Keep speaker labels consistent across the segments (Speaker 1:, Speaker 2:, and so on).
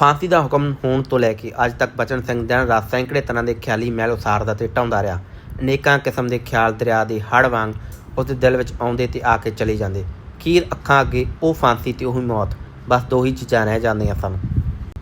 Speaker 1: ਫਾਂਸੀ ਦਾ ਹੁਕਮ ਹੋਣ ਤੋਂ ਲੈ ਕੇ ਅੱਜ ਤੱਕ ਬਚਨ ਸਿੰਘ ਦਿਨ ਰਾਤ ਸੈਂਕੜੇ ਤਰ੍ਹਾਂ ਦੇ ਖਿਆਲੀ ਮਹਿਲ ਉਸਾਰਦਾ ਤੇ ਢਾਉਂਦਾ ਰਿਹਾ। ਅਨੇਕਾਂ ਕਿਸਮ ਦੇ ਖਿਆਲ ਦਰਿਆ ਦੇ ਹੜ੍ਹ ਵਾਂਗ ਉਸਦੇ ਦਿਲ ਵਿੱਚ ਆਉਂਦੇ ਤੇ ਆ ਕੇ ਚਲੇ ਜਾਂਦੇ। ਖੀਰ ਅੱਖਾਂ ਅੱਗੇ ਉਹ ਫਾਂਸੀ ਤੇ ਉਹੀ ਮੌਤ, ਬਸ ਦੋ ਹੀ ਚੀਜ਼ਾਂ ਰਹਿ ਜਾਂਦੀਆਂ ਸਨ।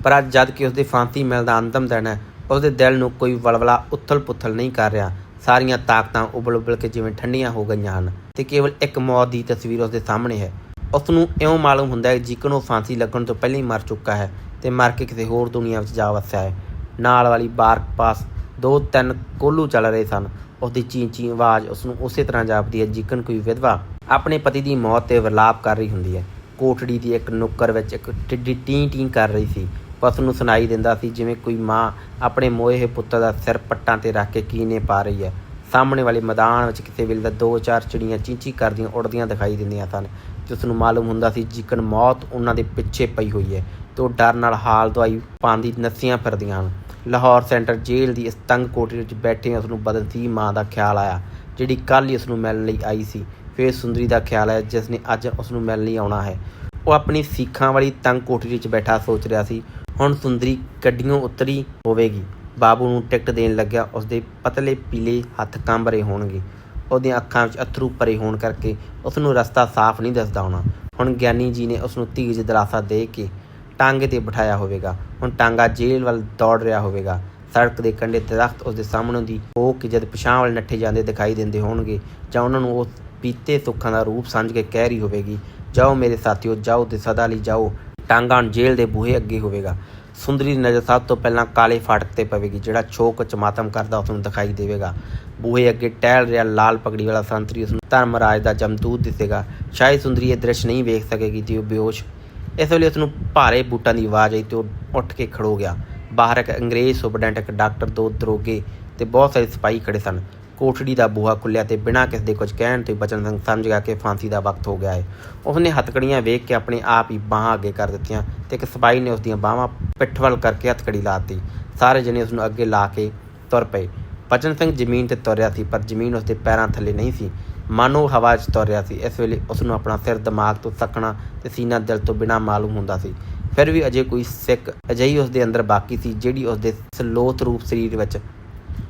Speaker 1: ਪਰ ਅੱਜ ਜਦ ਕਿ ਉਸਦੇ ਫਾਂਸੀ ਮਿਲਦਾ ਅੰਤਮ ਦਿਨ ਹੈ, ਉਸਦੇ ਦਿਲ ਨੂੰ ਕੋਈ ਵਲਵਲਾ ਉਥਲ-ਪੁਥਲ ਨਹੀਂ ਕਰ ਰਿਹਾ। ਸਾਰੀਆਂ ਤਾਕਤਾਂ ਉਬਲ-ਉਬਲ ਕੇ ਜਿਵੇਂ ਠੰਡੀਆਂ ਹੋ ਗਈਆਂ ਹਨ ਤੇ ਕੇਵਲ ਇੱਕ ਮੌਤ ਦੀ ਤਸਵੀਰ ਉਸਦੇ ਸਾਹਮਣੇ ਹੈ। ਉਸ ਨੂੰ ਇਉਂ ਮਾਲੂਮ ਹੁੰਦਾ ਹੈ ਜਿਕਨ ਉਹ ਫਾਂਸੀ ਲੱਗਣ ਤੋਂ ਪਹਿਲਾਂ ਹੀ ਮਰ ਚੁੱਕਾ ਹੈ ਤੇ ਮਰ ਕੇ ਕਿਸੇ ਹੋਰ ਦੁਨੀਆ ਵਿੱਚ ਜਾ ਵਸਿਆ ਹੈ। ਨਾਲ ਵਾਲੀ ਬਾਰਕ ਪਾਸ ਦੋ ਤਿੰਨ ਕੋਲੂ ਚੱਲ ਰਹੇ ਸਨ। ਉਸਦੀ ਚੀਂ ਚੀਂ ਆਵਾਜ਼ ਉਸ ਨੂੰ ਉਸੇ ਤਰ੍ਹਾਂ ਜਾਪਦੀ ਹੈ ਜਿਕਨ ਕੋਈ ਵਿਧਵਾ ਆਪਣੇ ਪਤੀ ਦੀ ਮੌਤ ਤੇ ਵਿਲਾਪ ਕਰ ਰਹੀ ਹੁੰਦੀ ਹੈ। ਕੋਠੜੀ ਦੀ ਇੱਕ ਨੁੱਕਰ ਵਿੱਚ ਇੱਕ ਟਿੱਡੀ ਟੀ ਟੀ ਕਰ ਰਹੀ ਸੀ। ਪਸ ਨੂੰ ਸੁਣਾਈ ਦਿੰਦਾ ਸੀ ਜਿਵੇਂ ਕੋਈ ਮਾਂ ਆਪਣੇ ਮੋਏ ਹੋਏ ਪੁੱਤਰ ਦਾ ਸਿਰ ਪੱਟਾਂ ਤੇ ਰੱਖ ਕੇ ਕੀਨੇ ਪਾ ਰਹੀ ਹੈ। ਸਾਹਮਣੇ ਵਾਲੇ ਮੈਦਾਨ ਵਿੱਚ ਕਿਸੇ ਵੇਲੇ ਦਾ ਦੋ ਚਾਰ ਚਿੜੀਆਂ ਚੀਂਚੀ ਕਰਦੀਆਂ ਉੱਡਦੀਆਂ ਦਿਖਾਈ ਦਿੰਦੀਆਂ ਸਨ। ਤੇ ਨੂੰ ਮਾਲੂਮ ਹੁੰਦਾ ਸੀ ਜਿਕਨ ਮੌਤ ਉਹਨਾਂ ਦੇ ਪਿੱਛੇ ਪਈ ਹੋਈ ਹੈ। ਤੋਂ ਡਰ ਨਾਲ ਹਾਲ ਦਵਾਈ ਪਾਉਂਦੀ ਨੱਸੀਆਂ ਫਿਰਦੀਆਂ ਹਨ। ਲਾਹੌਰ ਸੈਂਟਰ ਜੇਲ੍ਹ ਦੀ ਇਸ ਤੰਗ ਕੋਠੜੀ ਵਿੱਚ ਬੈਠੇ ਉਸ ਨੂੰ ਬਦਨਤੀ ਮਾਂ ਦਾ ਖਿਆਲ ਆਇਆ, ਜਿਹੜੀ ਕੱਲ੍ਹ ਹੀ ਉਸ ਨੂੰ ਮਿਲਣ ਲਈ ਆਈ ਸੀ। ਫਿਰ ਸੁੰਦਰੀ ਦਾ ਖਿਆਲ ਆਇਆ, ਜਿਸ ਨੇ ਅੱਜ ਉਸ ਨੂੰ ਮਿਲਣ ਲਈ ਆਉਣਾ ਹੈ। ਉਹ ਆਪਣੀ ਸੀਖਾਂ ਵਾਲੀ ਤੰਗ ਕੋਠੜੀ ਵਿੱਚ ਬੈਠਾ ਸੋਚ ਰਿਹਾ ਸੀ, ਹੁਣ ਸੁੰਦਰੀ ਗੱਡੀਆਂ ਉਤਰੀ ਹੋਵੇਗੀ। ਬਾਬੂ ਨੂੰ ਟਿਕਟ ਦੇਣ ਲੱਗਿਆ, ਉਸਦੇ ਪਤਲੇ ਪੀਲੇ ਹੱਥ ਕੰਬ ਰਹੇ ਹੋਣਗੇ। ਉਹਦੀਆਂ ਅੱਖਾਂ ਵਿੱਚ ਅਥਰੂ ਭਰੇ ਹੋਣ ਕਰਕੇ ਉਸ ਨੂੰ ਰਸਤਾ ਸਾਫ਼ ਨਹੀਂ ਦਿਸਦਾ ਹੋਣਾ। ਹੁਣ ਗਿਆਨੀ ਜੀ ਨੇ ਉਸ ਨੂੰ ਧੀਰਜ ਦਿਲਾਸਾ ਦੇ ਕੇ ਟਾਂਗੇ ਤੇ ਬਿਠਾਇਆ ਹੋਵੇਗਾ। ਹੁਣ ਟਾਂਗਾ ਜੇਲ੍ਹ ਵੱਲ ਦੌੜ ਰਿਹਾ ਹੋਵੇਗਾ। ਸੜਕ ਦੇ ਕੰਢੇ ਦਰਖਤ ਉਸ ਦੇ ਸਾਹਮਣੇ ਦੀ ਹੋ ਕੇ ਜਦ ਪਿਛਾਂਹ ਵੱਲ ਨੱਠੇ ਜਾਂਦੇ ਦਿਖਾਈ ਦਿੰਦੇ ਹੋਣਗੇ, ਜਾਂ ਉਹਨਾਂ ਨੂੰ ਉਹ ਪੀਤੇ ਸੁੱਖਾਂ ਦਾ ਰੂਪ ਸਮਝ ਕੇ ਕਹਿ ਰਹੀ ਹੋਵੇਗੀ, ਜਾਓ ਮੇਰੇ ਸਾਥੀਓ, ਜਾਓ ਤੇ ਸਦਾ ਲਈ ਜਾਓ। ਟਾਂਗਾ ਹੁਣ ਜੇਲ੍ਹ ਦੇ ਬੂਹੇ ਅੱਗੇ ਹੋਵੇਗਾ। ਸੁੰਦਰੀ ਦੀ ਨਜ਼ਰ ਸਭ ਤੋਂ ਪਹਿਲਾਂ ਕਾਲੇ ਫਾਟਕ ਤੇ ਪਵੇਗੀ, ਜਿਹੜਾ ਛੋਕ ਚਮਾਤਮ ਕਰਦਾ ਉਸ ਨੂੰ ਦਿਖਾਈ ਦੇਵੇਗਾ। ਬੂਹੇ ਅੱਗੇ ਟਹਿਲ ਰਿਹਾ ਲਾਲ ਪਗੜੀ ਵਾਲਾ ਸੰਤਰੀ ਉਸ ਨੂੰ ਧਰਮਰਾਜ ਦਾ ਜਮਦੂਤ ਦਿਸੇਗਾ। ਸ਼ਾਇਦ ਸੁੰਦਰੀ ਇਹ ਦ੍ਰਿਸ਼ ਨਹੀਂ ਵੇਖ ਸਕੇਗੀ, ਤੇ ਉਹ ਬੇਹੋਸ਼ ਇਸ ਵੇਲੇ ਉਸ ਨੂੰ ਭਾਰੇ ਬੂਟਾਂ ਦੀ ਆਵਾਜ਼ ਆਈ ਤੇ ਉਹ ਉੱਠ ਕੇ ਖੜੋ ਗਿਆ। ਬਾਹਰ ਇੱਕ ਅੰਗਰੇਜ਼ ਸੁਪਰਡੈਂਟ, ਇੱਕ ਡਾਕਟਰ, ਦੋ ਦਰੋਗੇ ਤੇ ਬਹੁਤ ਸਾਰੇ ਸਿਪਾਹੀ ਖੜੇ ਸਨ। ਕੋਠੜੀ ਦਾ ਬੂਹਾ ਖੁੱਲਿਆ ਤੇ ਬਿਨਾਂ ਕਿਸੇ ਦੇ ਕੁਝ ਕਹਿਣ ਤੋਂ ਬਚਨ ਸਿੰਘ ਸਮਝ ਗਿਆ ਕਿ ਫਾਂਸੀ ਦਾ ਵਕਤ ਹੋ ਗਿਆ ਹੈ। ਉਸਨੇ ਹੱਥਕੜੀਆਂ ਵੇਖ ਕੇ ਆਪਣੇ ਆਪ ਹੀ ਬਾਹਾਂ ਅੱਗੇ ਕਰ ਦਿੱਤੀਆਂ ਤੇ ਇੱਕ ਸਿਪਾਹੀ ਨੇ ਉਸ ਦੀਆਂ ਬਾਹਾਂ ਪਿੱਠ ਵੱਲ ਕਰਕੇ ਹੱਥਕੜੀ ਲਾਤੀ ਸਾਰੇ ਜਣੇ ਉਸ ਨੂੰ ਅੱਗੇ ਲਾ ਕੇ ਤੁਰ ਪਏ। ਬਚਨ ਸਿੰਘ ਜ਼ਮੀਨ ਤੇ ਤੁਰਿਆ ਸੀ, ਪਰ ਜ਼ਮੀਨ ਉਸਦੇ ਪੈਰਾਂ ਥੱਲੇ ਨਹੀਂ ਸੀ। ਮਾਨੋ ਹਵਾ 'ਚ ਤੁਰ ਰਿਹਾ ਸੀ। ਇਸ ਵੇਲੇ ਉਸ ਨੂੰ ਆਪਣਾ ਸਿਰ ਦਿਮਾਗ ਤੋਂ ਸੱਕਣਾ ਤੇ ਸੀਨਾ ਦਿਲ ਤੋਂ ਬਿਨਾਂ ਮਾਲੂਮ ਹੁੰਦਾ ਸੀ। ਫਿਰ ਵੀ ਅਜੇ ਕੋਈ ਸਿੱਕ ਅਜਿਹੀ ਉਸ ਦੇ ਅੰਦਰ ਬਾਕੀ ਸੀ ਜਿਹੜੀ ਉਸ ਦੇ ਸਲੋਤ ਰੂਪ ਸਰੀਰ ਵਿੱਚ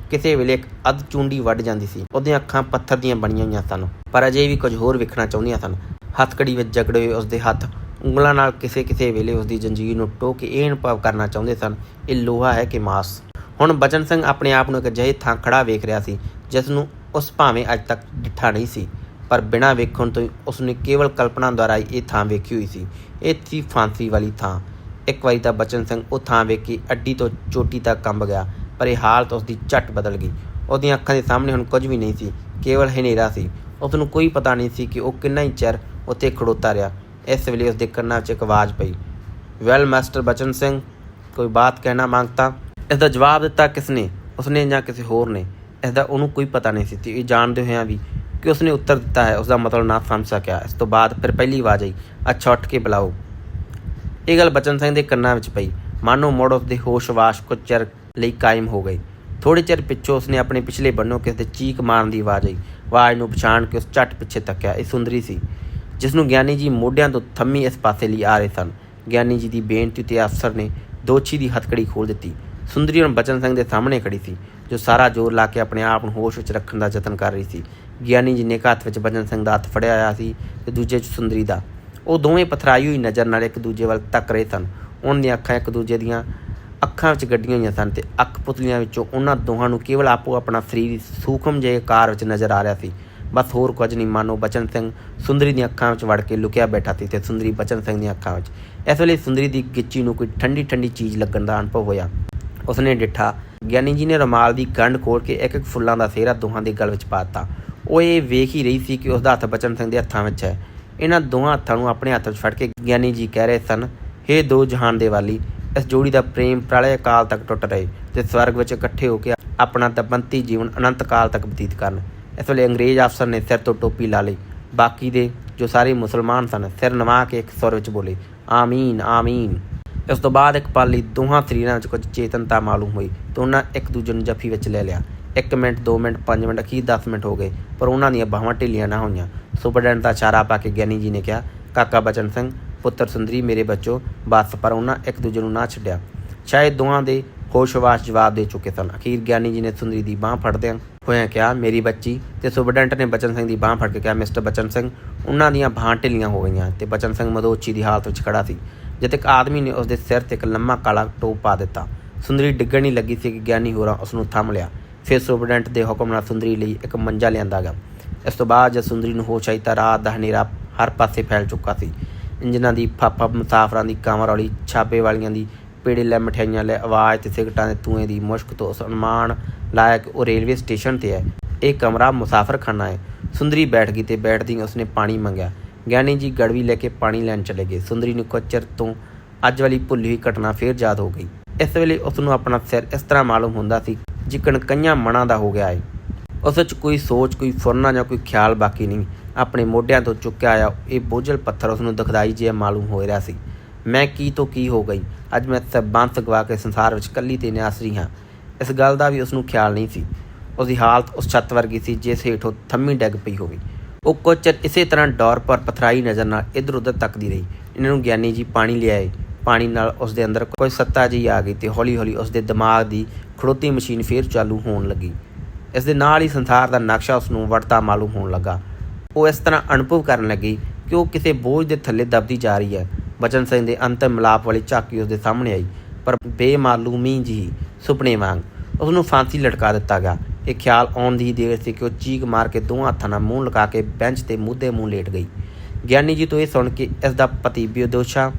Speaker 1: ਕਿਸੇ ਵੇਲੇ ਇੱਕ ਅੱਧ ਚੁੰਡੀ ਵੱਢ ਜਾਂਦੀ ਸੀ। ਉਹਦੀਆਂ ਅੱਖਾਂ ਪੱਥਰ ਦੀਆਂ ਬਣੀਆਂ ਹੋਈਆਂ ਸਨ, ਪਰ ਅਜੇ ਵੀ ਕੁਝ ਹੋਰ ਵੇਖਣਾ ਚਾਹੁੰਦੀਆਂ ਸਨ। ਹੱਥਕੜੀ ਵਿੱਚ ਜਕੜੇ ਹੋਏ ਉਸਦੇ ਹੱਥ, ਉਂਗਲਾਂ ਨਾਲ ਕਿਸੇ ਕਿਸੇ ਵੇਲੇ ਉਸਦੀ ਜੰਜੀਰ ਨੂੰ ਟੋਕ ਕੇ ਇਹ ਅਨੁਭਵ ਕਰਨਾ ਚਾਹੁੰਦੇ ਸਨ, ਇਹ ਲੋਹਾ ਹੈ ਕਿ ਮਾਸ। ਹੁਣ ਬਚਨ ਸਿੰਘ ਆਪਣੇ ਆਪ ਨੂੰ ਇੱਕ ਅਜਿਹੇ ਥਾਂ ਖੜਾ ਵੇਖ ਰਿਹਾ ਸੀ, ਜਿਸ ਨੂੰ ਉਸ ਭਾਵੇਂ ਅੱਜ ਤੱਕ ਡਿੱਠਾ ਨਹੀਂ ਸੀ, ਪਰ ਬਿਨਾਂ ਵੇਖਣ ਤੋਂ ਹੀ ਉਸ ਨੇ ਕੇਵਲ ਕਲਪਨਾ ਦੁਆਰਾ ਹੀ ਇਹ ਥਾਂ ਵੇਖੀ ਹੋਈ ਸੀ। ਇਹ ਸੀ ਫਾਂਸੀ ਵਾਲੀ ਥਾਂ। ਇੱਕ ਵਾਰੀ ਤਾਂ ਬਚਨ ਸਿੰਘ ਉਹ ਥਾਂ ਵੇਖ ਕੇ ਅੱਡੀ ਤੋਂ ਚੋਟੀ ਤੱਕ ਕੰਬ ਗਿਆ, ਪਰ ਇਹ ਹਾਲਤ ਉਸ ਦੀ ਝਟ ਬਦਲ ਗਈ। ਉਹਦੀਆਂ ਅੱਖਾਂ ਦੇ ਸਾਹਮਣੇ ਹੁਣ ਕੁਝ ਵੀ ਨਹੀਂ ਸੀ, ਕੇਵਲ ਹਨੇਰਾ ਸੀ। ਉਸ ਨੂੰ ਕੋਈ ਪਤਾ ਨਹੀਂ ਸੀ ਕਿ ਉਹ ਕਿੰਨਾ ਹੀ ਚਿਰ ਉੱਥੇ ਖੜੋਤਾ ਰਿਹਾ। ਇਸ ਵੇਲੇ ਉਸ ਦੇ ਕੰਨਾਂ 'ਚ ਇੱਕ ਆਵਾਜ਼ ਪਈ ਵੈਲ ਮਾਸਟਰ ਬਚਨ ਸਿੰਘ, ਕੋਈ ਬਾਤ ਕਹਿਣਾ ਮੰਗਤਾ? ਇਸ ਦਾ ਜਵਾਬ ਦਿੱਤਾ ਕਿਸਨੇ? ਉਸਨੇ ਜਾਂ ਕਿਸੇ ਹੋਰ ਨੇ? ਇਸ ਦਾ ਉਹਨੂੰ ਕੋਈ ਪਤਾ ਨਹੀਂ ਸੀ ਤੇ ਇਹ ਜਾਣਦੇ ਹੋਇਆਂ ਵੀ ਕਿ ਉਸਨੇ ਉੱਤਰ ਦਿੱਤਾ ਹੈ ਉਸ ਦਾ ਮਤਲਬ ਨਾ ਸਮਝ ਸਕਿਆ। ਇਸ ਤੋਂ ਬਾਅਦ ਫਿਰ ਪਹਿਲੀ ਆਵਾਜ਼ ਆਈ, ਅੱਛਾ, ਉੱਠ ਕੇ ਬੁਲਾਓ। ਇਹ ਗੱਲ ਬਚਨ ਸਿੰਘ ਦੇ ਕੰਨਾਂ ਵਿੱਚ ਪਈ। ਮਾਨੋ ਮੋੜ ਉਸ ਦੇ ਹੋਸ਼-ਵਾਸ਼ ਕੁਝ ਚਿਰ ਲਈ ਕਾਇਮ ਹੋ ਗਈ ਥੋੜੇ ਚਿਰ ਪਿੱਛੋਂ ਉਸਨੇ ਆਪਣੇ ਪਿਛਲੇ ਬੰਨੋਂ ਕਿਸੇ ਦੇ ਚੀਕ ਮਾਰਨ ਦੀ ਆਵਾਜ਼ ਆਈ। ਆਵਾਜ਼ ਨੂੰ ਪਛਾਣ ਕੇ ਉਸ ਝੱਟ ਪਿੱਛੇ ਤੱਕਿਆ। ਇਹ ਸੁੰਦਰੀ ਸੀ, ਜਿਸ ਨੂੰ ਗਿਆਨੀ ਜੀ ਮੋਢਿਆਂ ਤੋਂ ਥੰਮੀ ਇਸ ਪਾਸੇ ਲਈ ਆ ਰਹੇ ਸਨ। ਗਿਆਨੀ ਜੀ ਦੀ ਬੇਨਤੀ ਤੇ ਅਫਸਰ ਨੇ ਦੋਛੀ ਦੀ ਹੱਥਕੜੀ ਖੋਲ ਦਿੱਤੀ। ਸੁੰਦਰੀ ਹੁਣ ਬਚਨ ਸਿੰਘ ਦੇ ਸਾਹਮਣੇ ਖੜੀ ਸੀ। ਜੋ ਸਾਰਾ ਜ਼ੋਰ ਲਾ ਕੇ ਆਪਣੇ ਆਪ ਨੂੰ ਹੋਸ਼ ਵਿੱਚ ਰੱਖਣ ਦਾ ਯਤਨ ਕਰ ਰਹੀ ਸੀ। ਗਿਆਨੀ ਜੀ ਨੇ ਇੱਕ ਹੱਥ ਵਿੱਚ ਬਚਨ ਸਿੰਘ ਦਾ ਹੱਥ ਫੜਿਆ ਹੋਇਆ ਸੀ ਤੇ ਦੂਜੇ 'ਚ ਸੁੰਦਰੀ ਦਾ। ਉਹ ਦੋਵੇਂ ਪਥਰਾਈ ਹੋਈ ਨਜ਼ਰ ਨਾਲ ਇੱਕ ਦੂਜੇ ਵੱਲ ਤੱਕ ਰਹੇ ਸਨ। ਉਹਨਾਂ ਦੀਆਂ ਅੱਖਾਂ ਇੱਕ ਦੂਜੇ ਦੀਆਂ ਅੱਖਾਂ ਵਿੱਚ ਗੱਡੀਆਂ ਹੋਈਆਂ ਸਨ ਤੇ ਅੱਖ ਪੁਤਲੀਆਂ ਵਿੱਚੋਂ ਉਹਨਾਂ ਦੋਹਾਂ ਨੂੰ ਕੇਵਲ ਆਪੋ ਆਪਣਾ ਸਰੀਰ ਸੂਖਮ ਜਿਹੇ ਆਕਾਰ ਵਿੱਚ ਨਜ਼ਰ ਆ ਰਿਹਾ ਸੀ। ਬਸ ਹੋਰ ਕੁਝ ਨਹੀਂ, ਮਾਨੋ ਬਚਨ ਸਿੰਘ ਸੁੰਦਰੀ ਦੀਆਂ ਅੱਖਾਂ ਵਿੱਚ ਵੜ ਕੇ ਲੁਕਿਆ ਬੈਠਾ ਸੀ ਤੇ ਸੁੰਦਰੀ ਬਚਨ ਸਿੰਘ ਦੀਆਂ ਅੱਖਾਂ ਵਿੱਚ। ਇਸ ਵੇਲੇ ਸੁੰਦਰੀ ਦੀ ਗਿੱਚੀ ਨੂੰ ਕੋਈ ਠੰਡੀ ਠੰਡੀ ਚੀਜ਼ ਲੱਗਣ ਦਾ ਅਨੁਭਵ ਹੋਇਆ। ਉਸਨੇ ਡਿੱਠਾ ਗਿਆਨੀ ਜੀ ਨੇ ਰਮਾਲ ਦੀ ਗੰਢ ਖੋਲ ਕੇ ਇੱਕ ਇੱਕ ਫੁੱਲਾਂ ਦਾ ਸਿਹਰਾ ਦੋਹਾਂ ਦੇ ਗਲ ਵਿੱਚ ਪਾ ਦਿੱਤਾ। ਉਹ ਇਹ ਵੇਖ ਹੀ ਰਹੀ ਸੀ ਕਿ ਉਸ ਦਾ ਹੱਥ ਬਚਨ ਸਿੰਘ ਦੇ ਹੱਥਾਂ ਵਿੱਚ ਹੈ। ਇਹਨਾਂ ਦੋਹਾਂ ਹੱਥਾਂ ਨੂੰ ਆਪਣੇ ਹੱਥ ਵਿੱਚ ਫੜ ਕੇ ਗਿਆਨੀ ਜੀ ਕਹਿ ਰਹੇ ਸਨ, ਹੇ ਦੋ ਜਹਾਨ ਦੇ ਵਾਲੀ, ਇਸ ਜੋੜੀ ਦਾ ਪ੍ਰੇਮ ਪ੍ਰਲਯ ਕਾਲ ਤੱਕ ਟੁੱਟ ਰਹੇ ਤੇ ਸਵਰਗ ਵਿੱਚ ਇਕੱਠੇ ਹੋ ਕੇ ਆਪਣਾ ਤਪੰਤੀ ਜੀਵਨ ਅਨੰਤ ਕਾਲ ਤੱਕ ਬਤੀਤ ਕਰਨ। ਇਸ ਵੇਲੇ ਅੰਗਰੇਜ਼ ਅਫਸਰ ਨੇ ਸਿਰ ਤੋਂ ਟੋਪੀ ਲਾ ਲਈ। ਬਾਕੀ ਦੇ ਜੋ ਸਾਰੇ ਮੁਸਲਮਾਨ ਸਨ, ਸਿਰ ਨਵਾ ਕੇ ਇੱਕ ਸੁਰ ਵਿੱਚ ਬੋਲੇ, ਆਮੀਨ ਆਮੀਨ। ਇਸ ਤੋਂ ਬਾਅਦ ਇੱਕ ਪਲ ਲਈ ਦੋਹਾਂ ਸਰੀਰਾਂ ਵਿੱਚ ਕੁਝ ਚੇਤਨਤਾ ਮਾਲੂਮ ਹੋਈ ਤੇ ਉਹਨਾਂ ਇੱਕ ਦੂਜੇ ਨੂੰ ਜੱਫੀ ਵਿੱਚ ਲੈ ਲਿਆ। 1 ਮਿੰਟ 2 ਮਿੰਟ 5 ਮਿੰਟ, ਅਖੀਰ 10 ਮਿੰਟ ਹੋ ਗਏ, ਪਰ ਉਹਨਾਂ ਦੀਆਂ ਬਾਹਾਂ ਢਿੱਲੀਆਂ ਨਾ ਹੋਈਆਂ। ਸੁਪਰਡੈਂਟ ਦਾ ਇਸ਼ਾਰਾ ਪਾ ਕੇ ਗਿਆਨੀ ਜੀ ਨੇ ਕਿਹਾ, ਕਾਕਾ ਬਚਨ ਸਿੰਘ, ਪੁੱਤਰ ਸੁੰਦਰੀ ਮੇਰੇ ਬੱਚੋ। ਬਸ, ਪਰ ਉਹਨਾਂ ਇੱਕ ਦੂਜੇ ਨੂੰ ਨਾ ਛੱਡਿਆ। ਸ਼ਾਇਦ ਦੋਹਾਂ ਦੇ ਹੋਸ਼ਵਾਸ ਜਵਾਬ ਦੇ ਚੁੱਕੇ ਸਨ। ਅਖੀਰ ਗਿਆਨੀ ਜੀ ਨੇ ਸੁੰਦਰੀ ਦੀ ਬਾਹ ਫੜਦਿਆਂ ਹੋਇਆਂ ਕਿਹਾ, ਮੇਰੀ ਬੱਚੀ। ਤੇ ਸੁਬਡੈਂਟ ਨੇ ਬਚਨ ਸਿੰਘ ਦੀ ਬਾਹ ਫੜ ਕੇ ਕਿਹਾ, ਮਿਸਟਰ ਬਚਨ ਸਿੰਘ, ਉਹਨਾਂ ਦੀਆਂ ਬਾਹਾਂ ਢਿੱਲੀਆਂ ਹੋ ਗਈਆਂ। ਤੇ ਬਚਨ ਸਿੰਘ ਮਦੋਚੀ ਦੀ ਹਾਲਤ ਵਿੱਚ ਖੜਾ ਸੀ। ਜਦ ਇੱਕ ਆਦਮੀ ਨੇ ਉਸ ਦੇ ਸਿਰ ਤੇ ਇੱਕ ਲੰਮਾ ਕਾਲਾ ਟੋਪ ਪਾ ਦਿੱਤਾ, ਸੁੰਦਰੀ ਡਿੱਗਣ ਹੀ ਲੱਗੀ ਸੀ ਕਿ ਗਿਆਨੀ ਹੋਰਾਂ ਉਸ ਨੂੰ ਥੰਮ ਲਿਆ। ਫਿਰ ਸੁਬਡੈਂਟ ਦੇ ਹੁਕਮ ਨਾਲ ਸੁੰਦਰੀ ਲਈ ਇੱਕ ਮੰਜਾ ਲਿਆਂਦਾ ਗਿਆ। ਇਸ ਤੋਂ ਬਾਅਦ ਜਦ ਸੁੰਦਰੀ ਨੂੰ ਹੋਸ਼ ਆਈ ਤਾਂ ਰਾਤ ਦਾ ਹਨੇਰਾ ਹਰ ਪਾਸੇ ਫੈਲ ਚੁੱਕਾ ਸੀ। ਇੰਜਨਾਂ ਦੀ ਫਾਫਾ ਮੁਸਾਫਰਾਂ ਦੀ ਕਾਮਰ ਵਾਲੀ ਛਾਪੇ ਵਾਲੀਆਂ ਦੀ ਪੇੜੇ ਲੈ ਮਠਿਆਈਆਂ ਲੈ ਆਵਾਜ਼ ਤੇ ਸਿਗਰਟਾਂ ਦੇ ਧੂਏ ਦੀ ਮੁਸ਼ਕ ਤੋਂ ਸਨਮਾਨ ਲਾਇਕ ਉਹ ਰੇਲਵੇ ਸਟੇਸ਼ਨ ਤੇ ਹੈ। ਇਹ ਕਮਰਾ ਮੁਸਾਫਰਖਾਨਾ ਹੈ। ਸੁੰਦਰੀ ਬੈਠ ਗਈ ਤੇ ਬੈਠਦੀ ਉਸਨੇ ਪਾਣੀ ਮੰਗਿਆ। ਗਿਆਨੀ ਜੀ ਗੜਵੀ ਲੈ ਕੇ ਪਾਣੀ ਲੈਣ ਚਲੇ ਗਏ। ਸੁੰਦਰੀ ਨੂੰ ਕੁਝ ਤੋਂ ਅੱਜ ਵਾਲੀ ਭੁੱਲੀ ਹੋਈ ਘਟਨਾ ਫੇਰ ਯਾਦ ਹੋ ਗਈ। ਇਸ ਵੇਲੇ ਉਸ ਨੂੰ ਆਪਣਾ ਸਿਰ ਇਸ ਤਰ੍ਹਾਂ ਮਾਲੂਮ ਹੁੰਦਾ ਸੀ ਜਿਕਣ ਕਈਆਂ ਮਨਾਂ ਦਾ ਹੋ ਗਿਆ ਏ। ਉਸ ਵਿੱਚ ਕੋਈ ਸੋਚ, ਕੋਈ ਫੁਰਨਾ ਜਾਂ ਕੋਈ ਖਿਆਲ ਬਾਕੀ ਨਹੀਂ। ਆਪਣੇ ਮੋਢਿਆਂ ਤੋਂ ਚੁੱਕਿਆ ਆਇਆ ਇਹ ਬੋਝਲ ਪੱਥਰ ਉਸ ਨੂੰ ਦਿਖਦਾਈ ਜਿਹਾ ਮਾਲੂਮ ਹੋ ਰਿਹਾ ਸੀ। ਮੈਂ ਕੀ ਤੋਂ ਕੀ ਹੋ ਗਈ? ਅੱਜ ਮੈਂ ਸਬੰਤ ਗਵਾ ਕੇ ਸੰਸਾਰ ਵਿੱਚ ਕੱਲੀ ਤੇ ਨਿਆਸਰੀ ਹਾਂ। ਇਸ ਗੱਲ ਦਾ ਵੀ ਉਸ ਨੂੰ ਖਿਆਲ ਨਹੀਂ ਸੀ। ਉਸ ਦੀ ਹਾਲਤ ਉਸ ਛੱਤ ਵਰਗੀ ਸੀ ਜਿਸ ਹੇਠੋਂ ਥੰਮੀ ਡਿੱਗ ਪਈ ਹੋਵੇ। ਉਹ ਕੁਝ ਚਿਰ ਇਸੇ ਤਰ੍ਹਾਂ ਡੌਰ ਪਰ ਪਥਰਾਈ ਨਜ਼ਰ ਨਾਲ ਇੱਧਰ ਉੱਧਰ ਤੱਕਦੀ ਰਹੀ। ਇਹਨਾਂ ਨੂੰ ਗਿਆਨੀ ਜੀ ਪਾਣੀ ਲਿਆਏ। ਪਾਣੀ ਨਾਲ ਉਸ ਦੇ ਅੰਦਰ ਕੋਈ ਸੱਤਾ ਜੀ ਆ ਗਈ ਤੇ ਹੌਲੀ-ਹੌਲੀ ਉਸ ਦੇ ਦਿਮਾਗ ਦੀ ਖੜੋਤੀ ਮਸ਼ੀਨ ਫੇਰ ਚਾਲੂ ਹੋਣ ਲੱਗੀ। ਇਸ ਦੇ ਨਾਲ ਹੀ ਸੰਸਾਰ ਦਾ ਨਕਸ਼ਾ ਉਸ ਨੂੰ ਵੜਤਾ ਮਾਲੂਮ ਹੋਣ ਲੱਗਾ। ਉਹ ਇਸ ਤਰ੍ਹਾਂ ਅਨੁਭਵ ਕਰਨ ਲੱਗੀ ਕਿ ਉਹ ਕਿਸੇ ਬੋਝ ਦੇ ਥੱਲੇ ਦਬਦੀ ਜਾ ਰਹੀ ਹੈ। ਬਚਨ ਸਿੰਘ ਦੇ ਅੰਤਮ ਮਿਲਾਪ ਵਾਲੀ ਝਾਕੀ ਉਸ ਦੇ ਸਾਹਮਣੇ ਆਈ, ਪਰ ਬੇਮਾਲੂਮੀ ਜੀ ਸੁਪਨੇ ਵਾਂਗ ਉਸ ਨੂੰ ਫਾਂਸੀ ਲਟਕਾ ਦਿੱਤਾ ਗਿਆ। ਇਹ ਖਿਆਲ ਆਉਣ ਦੀ ਦੇਰ ਸੀ ਕਿ ਉਹ ਚੀਕ ਮਾਰ ਕੇ ਦੋਹਾਂ ਹੱਥਾਂ ਨਾਲ ਮੂੰਹ ਲਗਾ ਕੇ ਬੈਂਚ ਤੇ ਮੁੱਦੇ ਮੂੰਹ ਲੇਟ ਗਈ। ਗਿਆਨੀ ਜੀ ਤੋਂ ਇਹ ਸੁਣ ਕੇ ਇਸ ਦਾ ਪਤੀ ਬਿਉਦੋਸ਼ਾ